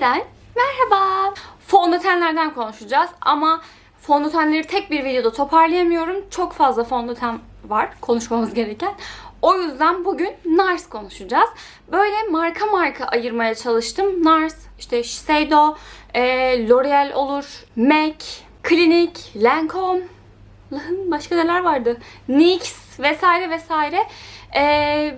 Yeniden merhaba. Fondötenlerden konuşacağız ama fondötenleri tek bir videoda toparlayamıyorum. Çok fazla fondöten var konuşmamız gereken. O yüzden bugün NARS konuşacağız. Böyle marka marka ayırmaya çalıştım. NARS, işte Shiseido, e, L'Oreal olur, MAC, Clinique, Lancome, Allah'ım başka neler vardı? NYX vesaire vesaire. Ee,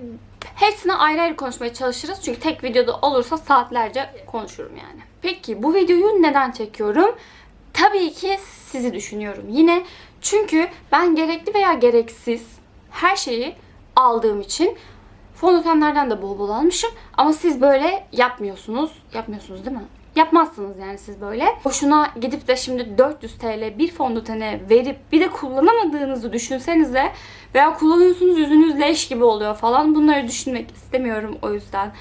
hepsine ayrı ayrı konuşmaya çalışırız. Çünkü tek videoda olursa saatlerce konuşurum yani. Peki bu videoyu neden çekiyorum? Tabii ki sizi düşünüyorum yine. Çünkü ben gerekli veya gereksiz her şeyi aldığım için fondötenlerden de bol bol almışım. Ama siz böyle yapmıyorsunuz. Yapmıyorsunuz değil mi? Yapmazsınız yani siz böyle. Boşuna gidip de şimdi 400 TL bir fondötene verip bir de kullanamadığınızı düşünsenize veya kullanıyorsunuz yüzünüz leş gibi oluyor falan. Bunları düşünmek istemiyorum o yüzden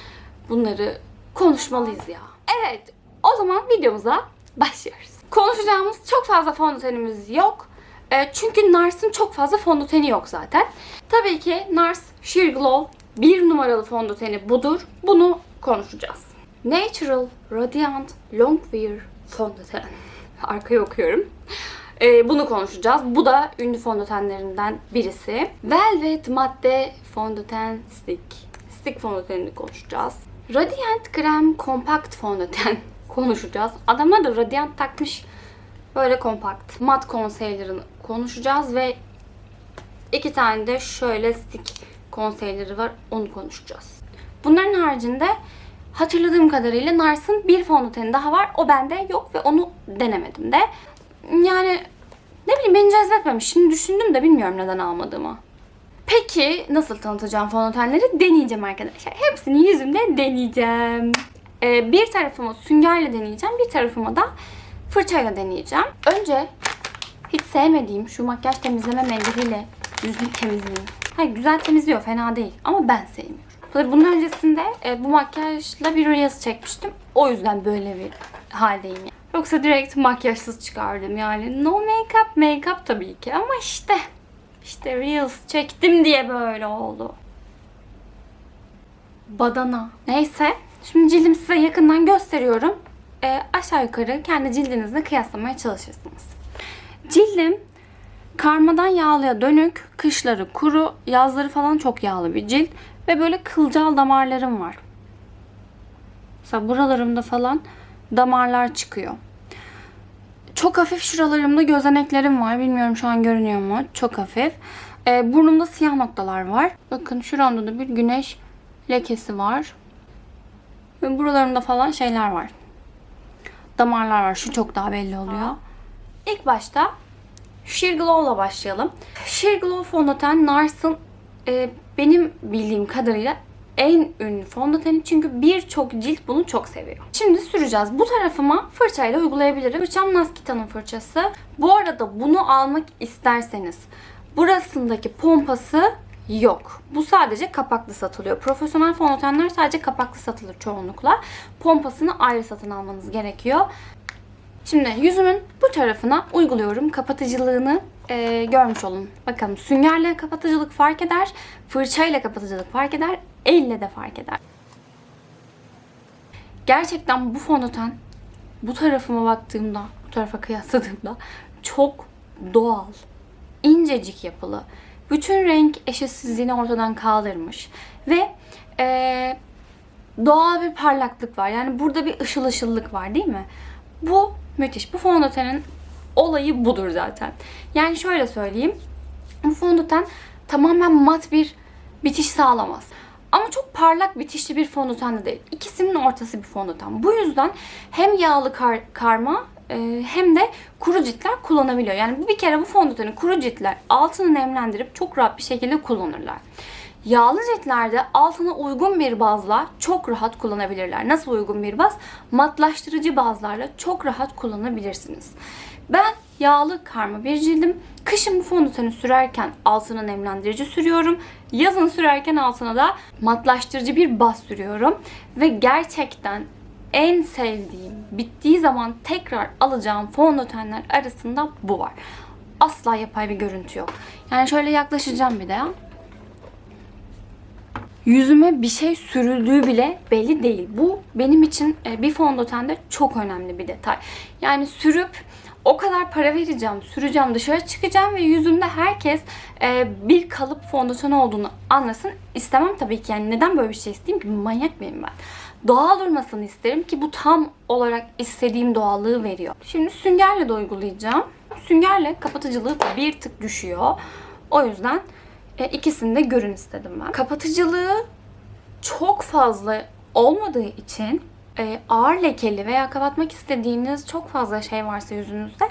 bunları konuşmalıyız ya. Evet o zaman videomuza başlıyoruz. Konuşacağımız çok fazla fondötenimiz yok. E, Çünkü NARS'ın çok fazla fondöteni yok zaten. Tabii ki NARS Sheer Glow bir numaralı fondöteni budur. Bunu konuşacağız. Natural Radiant Longwear fondöten. Arkaya okuyorum. Ee, bunu konuşacağız. Bu da ünlü fondötenlerinden birisi. Velvet Matte Fondöten Stick. Stick fondötenini konuşacağız. Radiant Krem Compact Fondöten konuşacağız. Adamlar da Radiant takmış. Böyle kompakt. Mat concealer'ını konuşacağız ve iki tane de şöyle stick concealer'ı var. Onu konuşacağız. Bunların haricinde hatırladığım kadarıyla Nars'ın bir fondöteni daha var. O bende yok ve onu denemedim de. Yani ne bileyim beni cezbetmemiş. Şimdi düşündüm de bilmiyorum neden almadığımı. Peki nasıl tanıtacağım fondötenleri? Deneyeceğim arkadaşlar. Hepsini yüzümde deneyeceğim. Ee, bir tarafımı süngerle deneyeceğim. Bir tarafımı da fırçayla deneyeceğim. Önce hiç sevmediğim şu makyaj temizleme mendiliyle yüzümü temizleyeyim. Hayır güzel temizliyor fena değil ama ben sevmiyorum. Tabii bunun öncesinde e, bu makyajla bir Reels çekmiştim. O yüzden böyle bir haldeyim. Yani. Yoksa direkt makyajsız çıkardım yani. No makeup, makeup tabii ki ama işte işte Reels çektim diye böyle oldu. Badana. Neyse. Şimdi cildimi size yakından gösteriyorum. E, aşağı yukarı kendi cildinizle kıyaslamaya çalışırsınız. Cildim karmadan yağlıya dönük, kışları kuru, yazları falan çok yağlı bir cilt ve böyle kılcal damarlarım var. Mesela buralarımda falan damarlar çıkıyor. Çok hafif şuralarımda gözeneklerim var. Bilmiyorum şu an görünüyor mu? Çok hafif. Ee, burnumda siyah noktalar var. Bakın şuramda da bir güneş lekesi var. Ve buralarımda falan şeyler var. Damarlar var. Şu çok daha belli oluyor. İlk başta Sheer Glow'la başlayalım. Sheer Glow fondöten Nars'ın e, benim bildiğim kadarıyla en ünlü fondöteni çünkü birçok cilt bunu çok seviyor. Şimdi süreceğiz. Bu tarafıma fırçayla uygulayabilirim. Fırçam Naskita'nın fırçası. Bu arada bunu almak isterseniz burasındaki pompası yok. Bu sadece kapaklı satılıyor. Profesyonel fondötenler sadece kapaklı satılır çoğunlukla. Pompasını ayrı satın almanız gerekiyor. Şimdi yüzümün bu tarafına uyguluyorum. Kapatıcılığını e, görmüş olun. Bakalım süngerle kapatıcılık fark eder, fırçayla kapatıcılık fark eder, elle de fark eder. Gerçekten bu fondöten bu tarafıma baktığımda, bu tarafa kıyasladığımda çok doğal, incecik yapılı. Bütün renk eşitsizliğini ortadan kaldırmış. Ve e, doğal bir parlaklık var. Yani burada bir ışıl ışıllık var değil mi? Bu müthiş. Bu fondötenin olayı budur zaten. Yani şöyle söyleyeyim. Bu fondöten tamamen mat bir bitiş sağlamaz. Ama çok parlak bitişli bir fondöten de değil. İkisinin ortası bir fondöten. Bu yüzden hem yağlı kar, karma e, hem de kuru ciltler kullanabiliyor. Yani bir kere bu fondöteni kuru ciltler altını nemlendirip çok rahat bir şekilde kullanırlar. Yağlı ciltlerde altına uygun bir bazla çok rahat kullanabilirler. Nasıl uygun bir baz? Matlaştırıcı bazlarla çok rahat kullanabilirsiniz. Ben yağlı karma bir cildim. Kışın bu fondöteni sürerken altına nemlendirici sürüyorum. Yazın sürerken altına da matlaştırıcı bir baz sürüyorum. Ve gerçekten en sevdiğim, bittiği zaman tekrar alacağım fondötenler arasında bu var. Asla yapay bir görüntü yok. Yani şöyle yaklaşacağım bir de yüzüme bir şey sürüldüğü bile belli değil. Bu benim için e, bir fondötende çok önemli bir detay. Yani sürüp o kadar para vereceğim, süreceğim, dışarı çıkacağım ve yüzümde herkes e, bir kalıp fondöten olduğunu anlasın. İstemem tabii ki. Yani neden böyle bir şey isteyeyim ki? Manyak mıyım ben? Doğal durmasını isterim ki bu tam olarak istediğim doğallığı veriyor. Şimdi süngerle de uygulayacağım. Süngerle kapatıcılığı bir tık düşüyor. O yüzden e, ikisini de görün istedim ben. Kapatıcılığı çok fazla olmadığı için e, ağır lekeli veya kapatmak istediğiniz çok fazla şey varsa yüzünüzde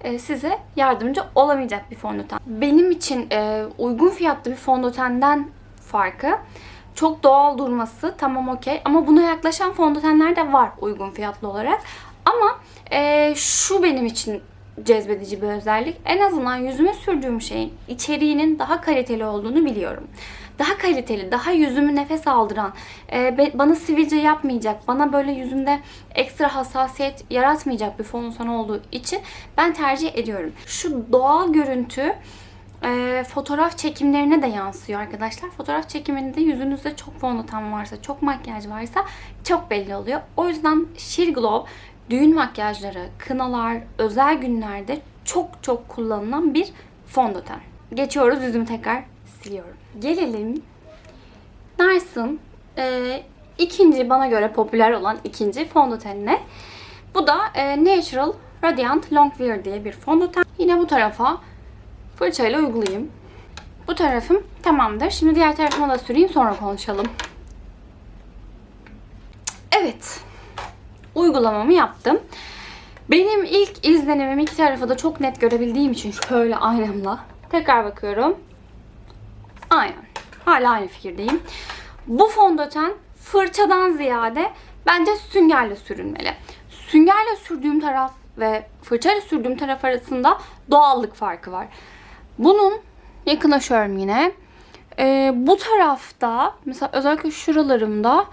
e, size yardımcı olamayacak bir fondöten. Benim için e, uygun fiyatlı bir fondötenden farkı çok doğal durması tamam okey ama buna yaklaşan fondötenler de var uygun fiyatlı olarak. Ama e, şu benim için cezbedici bir özellik. En azından yüzüme sürdüğüm şeyin içeriğinin daha kaliteli olduğunu biliyorum. Daha kaliteli, daha yüzümü nefes aldıran, e, bana sivilce yapmayacak, bana böyle yüzümde ekstra hassasiyet yaratmayacak bir fondöten olduğu için ben tercih ediyorum. Şu doğal görüntü e, fotoğraf çekimlerine de yansıyor arkadaşlar. Fotoğraf çekiminde yüzünüzde çok fondöten varsa, çok makyaj varsa çok belli oluyor. O yüzden Sheer Glow düğün makyajları, kınalar, özel günlerde çok çok kullanılan bir fondöten. Geçiyoruz yüzümü tekrar siliyorum. Gelelim Nars'ın e, ikinci bana göre popüler olan ikinci fondötenine. Bu da e, Natural Radiant Longwear diye bir fondöten. Yine bu tarafa fırçayla uygulayayım. Bu tarafım tamamdır. Şimdi diğer tarafıma da süreyim sonra konuşalım. Evet. Uygulamamı yaptım. Benim ilk izlenimim iki tarafı da çok net görebildiğim için şöyle aynamla tekrar bakıyorum. Aynen. Hala aynı fikirdeyim. Bu fondöten fırçadan ziyade bence süngerle sürülmeli. Süngerle sürdüğüm taraf ve fırçayla sürdüğüm taraf arasında doğallık farkı var. Bunun yakınlaşıyorum yine. Ee, bu tarafta mesela özellikle şuralarımda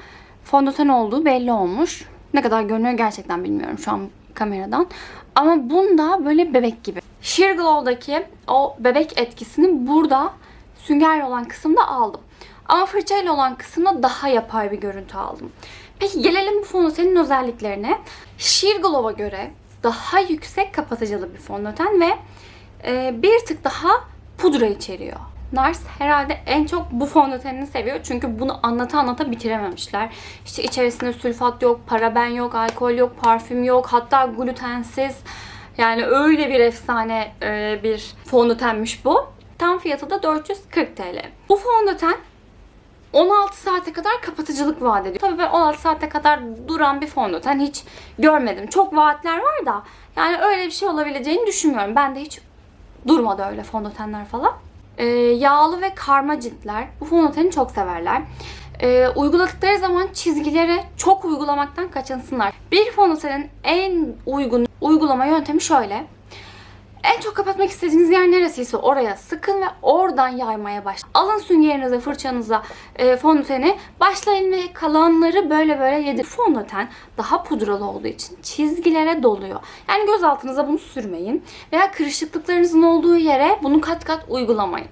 fondöten olduğu belli olmuş. Ne kadar görünüyor gerçekten bilmiyorum şu an kameradan. Ama bunda böyle bebek gibi. Sheer Glow'daki o bebek etkisini burada süngerle olan kısımda aldım. Ama fırçayla olan kısımda daha yapay bir görüntü aldım. Peki gelelim bu fondötenin özelliklerine. Sheer Glow'a göre daha yüksek kapatıcılı bir fondöten ve e, bir tık daha pudra içeriyor. Nars herhalde en çok bu fondötenini seviyor. Çünkü bunu anlata anlata bitirememişler. İşte içerisinde sülfat yok, paraben yok, alkol yok, parfüm yok. Hatta glutensiz. Yani öyle bir efsane e, bir fondötenmiş bu. Tam fiyatı da 440 TL. Bu fondöten 16 saate kadar kapatıcılık vaat ediyor. Tabii ben 16 saate kadar duran bir fondöten hiç görmedim. Çok vaatler var da yani öyle bir şey olabileceğini düşünmüyorum. Ben de hiç durmadı öyle fondötenler falan. Ee, yağlı ve karma ciltler bu fondöteni çok severler. Ee, uyguladıkları zaman çizgilere çok uygulamaktan kaçınsınlar. Bir fondötenin en uygun uygulama yöntemi şöyle. En çok kapatmak istediğiniz yer neresiyse oraya sıkın ve oradan yaymaya başlayın. Alın süngerinize, fırçanıza e, fondöteni. Başlayın ve kalanları böyle böyle yedir. Fondöten daha pudralı olduğu için çizgilere doluyor. Yani göz altınıza bunu sürmeyin. Veya kırışıklıklarınızın olduğu yere bunu kat kat uygulamayın.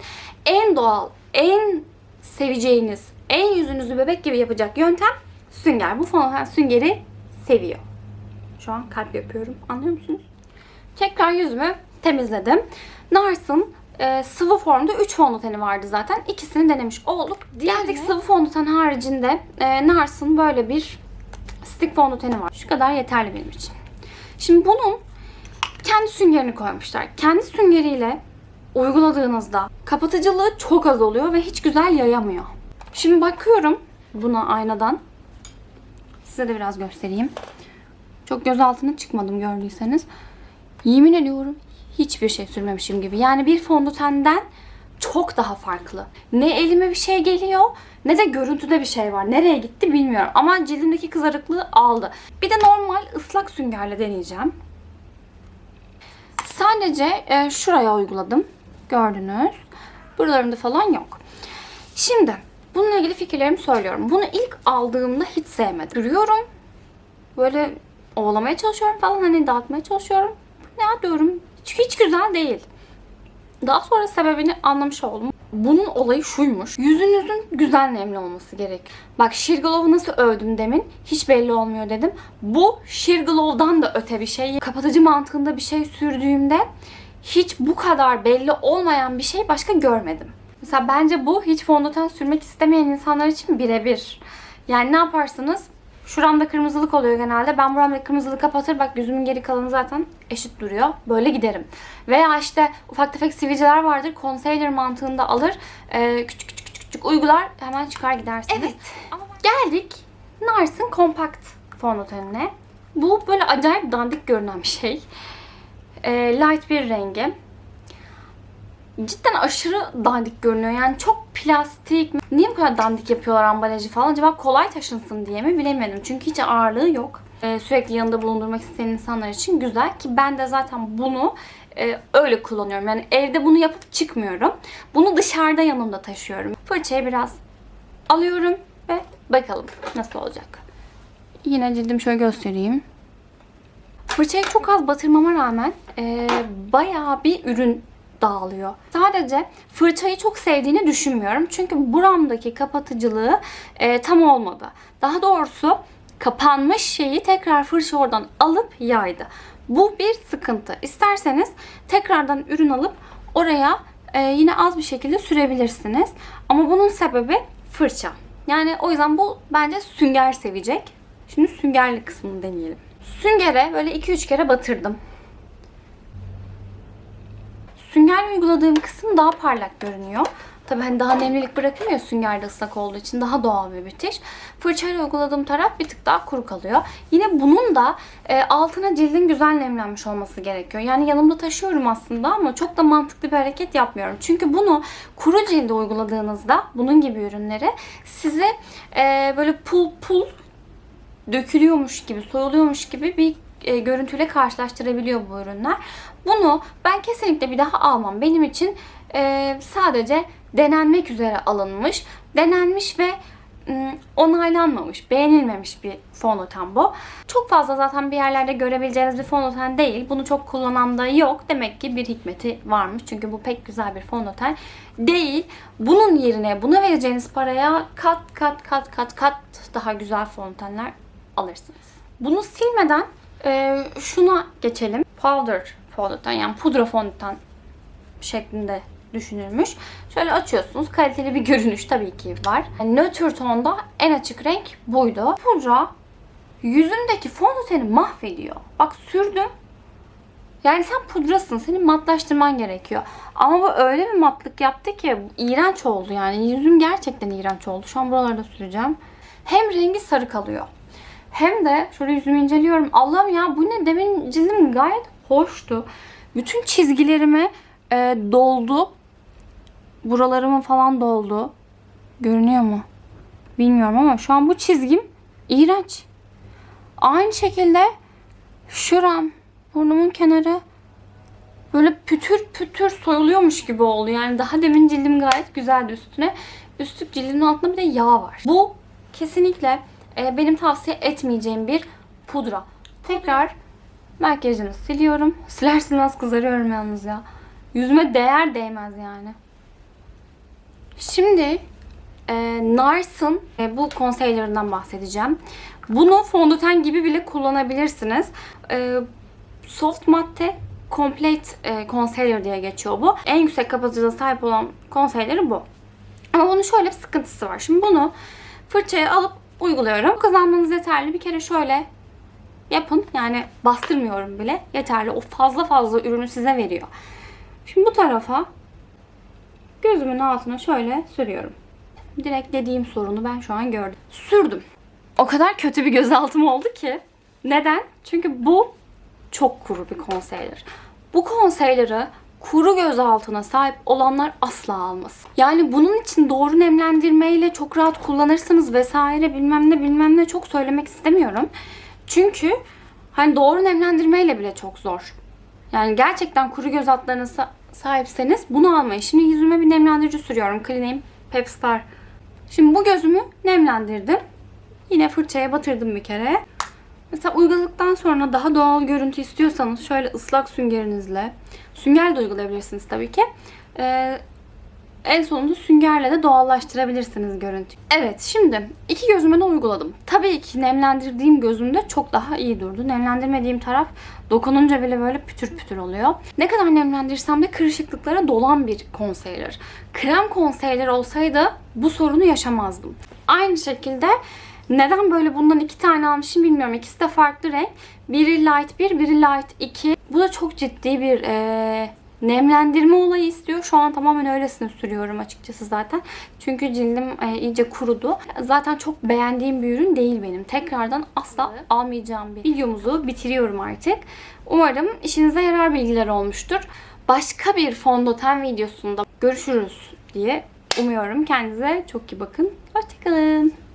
En doğal, en seveceğiniz, en yüzünüzü bebek gibi yapacak yöntem sünger. Bu fondöten süngeri seviyor. Şu an kalp yapıyorum. Anlıyor musunuz? Tekrar yüzümü temizledim. Nars'ın e, sıvı formda 3 fondöteni vardı zaten. İkisini denemiş olduk. Geldik sıvı fondöten haricinde e, Nars'ın böyle bir stick fondöteni var. Şu kadar yeterli benim için. Şimdi bunun kendi süngerini koymuşlar. Kendi süngeriyle uyguladığınızda kapatıcılığı çok az oluyor ve hiç güzel yayamıyor. Şimdi bakıyorum buna aynadan. Size de biraz göstereyim. Çok göz altına çıkmadım gördüyseniz. Yemin ediyorum hiçbir şey sürmemişim gibi. Yani bir fondötenden çok daha farklı. Ne elime bir şey geliyor ne de görüntüde bir şey var. Nereye gitti bilmiyorum. Ama cildimdeki kızarıklığı aldı. Bir de normal ıslak süngerle deneyeceğim. Sadece e, şuraya uyguladım. Gördünüz. Buralarımda falan yok. Şimdi bununla ilgili fikirlerimi söylüyorum. Bunu ilk aldığımda hiç sevmedim. Sürüyorum. Böyle ovalamaya çalışıyorum falan hani dağıtmaya çalışıyorum. Ne diyorum? Hiç, hiç güzel değil. Daha sonra sebebini anlamış oldum. bunun olayı şuymuş. Yüzünüzün güzel nemli olması gerek. Bak Sheer Glow'u nasıl övdüm demin? Hiç belli olmuyor dedim. Bu Sheer Glow'dan da öte bir şey. Kapatıcı mantığında bir şey sürdüğümde hiç bu kadar belli olmayan bir şey başka görmedim. Mesela bence bu hiç fondöten sürmek istemeyen insanlar için birebir. Yani ne yaparsınız? Şuramda kırmızılık oluyor genelde. Ben buramda kırmızılığı kapatır. Bak yüzümün geri kalanı zaten eşit duruyor. Böyle giderim. Veya işte ufak tefek sivilceler vardır. Concealer mantığında alır. Ee, küçük küçük küçük küçük uygular. Hemen çıkar gidersiniz. Evet. Geldik Nars'ın kompakt fondötenine. Bu böyle acayip dandik görünen bir şey. Ee, light bir rengi cidden aşırı dandik görünüyor. Yani çok plastik. Niye bu kadar dandik yapıyorlar ambalajı falan? Acaba kolay taşınsın diye mi bilemedim. Çünkü hiç ağırlığı yok. Ee, sürekli yanında bulundurmak isteyen insanlar için güzel ki ben de zaten bunu e, öyle kullanıyorum. Yani evde bunu yapıp çıkmıyorum. Bunu dışarıda yanımda taşıyorum. Fırçayı biraz alıyorum ve bakalım nasıl olacak. Yine cildim şöyle göstereyim. Fırçayı çok az batırmama rağmen e, bayağı bir ürün dağılıyor. Sadece fırçayı çok sevdiğini düşünmüyorum. Çünkü buramdaki kapatıcılığı e, tam olmadı. Daha doğrusu kapanmış şeyi tekrar fırça oradan alıp yaydı. Bu bir sıkıntı. İsterseniz tekrardan ürün alıp oraya e, yine az bir şekilde sürebilirsiniz. Ama bunun sebebi fırça. Yani o yüzden bu bence sünger sevecek. Şimdi süngerli kısmını deneyelim. Süngere böyle 2-3 kere batırdım. Süngerle uyguladığım kısım daha parlak görünüyor. Tabii hani daha nemlilik bırakıyor ya süngerde ıslak olduğu için daha doğal bir bitiş. Fırçayla uyguladığım taraf bir tık daha kuru kalıyor. Yine bunun da e, altına cildin güzel nemlenmiş olması gerekiyor. Yani yanımda taşıyorum aslında ama çok da mantıklı bir hareket yapmıyorum. Çünkü bunu kuru cilde uyguladığınızda bunun gibi ürünleri sizi e, böyle pul pul dökülüyormuş gibi, soyuluyormuş gibi bir e, görüntüyle karşılaştırabiliyor bu ürünler. Bunu ben kesinlikle bir daha almam. Benim için e, sadece denenmek üzere alınmış, denenmiş ve onaylanmamış, beğenilmemiş bir fondöten bu. Çok fazla zaten bir yerlerde görebileceğiniz bir fondöten değil. Bunu çok kullanan da yok. Demek ki bir hikmeti varmış. Çünkü bu pek güzel bir fondöten değil. Bunun yerine buna vereceğiniz paraya kat kat kat kat kat daha güzel fondötenler alırsınız. Bunu silmeden e, şuna geçelim. Powder fondöten yani pudra fondöten şeklinde düşünülmüş. Şöyle açıyorsunuz. Kaliteli bir görünüş tabii ki var. Yani nötr tonda en açık renk buydu. Pudra yüzündeki fondöteni mahvediyor. Bak sürdüm. Yani sen pudrasın. Senin matlaştırman gerekiyor. Ama bu öyle bir matlık yaptı ki iğrenç oldu yani. Yüzüm gerçekten iğrenç oldu. Şu an buralarda süreceğim. Hem rengi sarı kalıyor. Hem de şöyle yüzümü inceliyorum. Allah'ım ya bu ne? Demin cildim gayet hoştu. Bütün çizgilerime e, doldu. Buralarımı falan doldu. Görünüyor mu? Bilmiyorum ama şu an bu çizgim iğrenç. Aynı şekilde şuram, burnumun kenarı böyle pütür pütür soyuluyormuş gibi oldu. Yani daha demin cildim gayet güzeldi üstüne. Üstlük cildimin altında bir de yağ var. Bu kesinlikle e, benim tavsiye etmeyeceğim bir pudra. Tekrar makyajını siliyorum. Siler silmez kızarıyorum yalnız ya. Yüzüme değer değmez yani. Şimdi e, Nars'ın e, bu concealer'ından bahsedeceğim. Bunu fondöten gibi bile kullanabilirsiniz. E, soft matte complete e, concealer diye geçiyor bu. En yüksek kapatıcılığa sahip olan concealer'ı bu. Ama bunun şöyle bir sıkıntısı var. Şimdi bunu fırçaya alıp uyguluyorum. Kazanmanız yeterli. Bir kere şöyle yapın. Yani bastırmıyorum bile. Yeterli. O fazla fazla ürünü size veriyor. Şimdi bu tarafa gözümün altına şöyle sürüyorum. Direkt dediğim sorunu ben şu an gördüm. Sürdüm. O kadar kötü bir gözaltım oldu ki. Neden? Çünkü bu çok kuru bir concealer. Bu concealer'ı kuru göz altına sahip olanlar asla almasın. Yani bunun için doğru nemlendirmeyle çok rahat kullanırsınız vesaire bilmem ne bilmem ne çok söylemek istemiyorum. Çünkü hani doğru nemlendirmeyle bile çok zor. Yani gerçekten kuru göz altlarına sa- sahipseniz bunu almayın. Şimdi yüzüme bir nemlendirici sürüyorum. Clinique Pepstar. Şimdi bu gözümü nemlendirdim. Yine fırçaya batırdım bir kere. Mesela uyguladıktan sonra daha doğal görüntü istiyorsanız şöyle ıslak süngerinizle, sünger de uygulayabilirsiniz tabii ki. Ee, En sonunda süngerle de doğallaştırabilirsiniz görüntüyü. Evet şimdi iki gözüme de uyguladım. Tabii ki nemlendirdiğim gözümde çok daha iyi durdu. Nemlendirmediğim taraf dokununca bile böyle pütür pütür oluyor. Ne kadar nemlendirsem de kırışıklıklara dolan bir concealer. Krem concealer olsaydı bu sorunu yaşamazdım. Aynı şekilde neden böyle bundan iki tane almışım bilmiyorum. İkisi de farklı renk. Biri light 1, biri light 2. Bu da çok ciddi bir eee, nemlendirme olayı istiyor. Şu an tamamen öylesine sürüyorum açıkçası zaten. Çünkü cildim e, iyice kurudu. Zaten çok beğendiğim bir ürün değil benim. Tekrardan asla almayacağım bir videomuzu bitiriyorum artık. Umarım işinize yarar bilgiler olmuştur. Başka bir fondöten videosunda görüşürüz diye umuyorum. Kendinize çok iyi bakın. Hoşçakalın.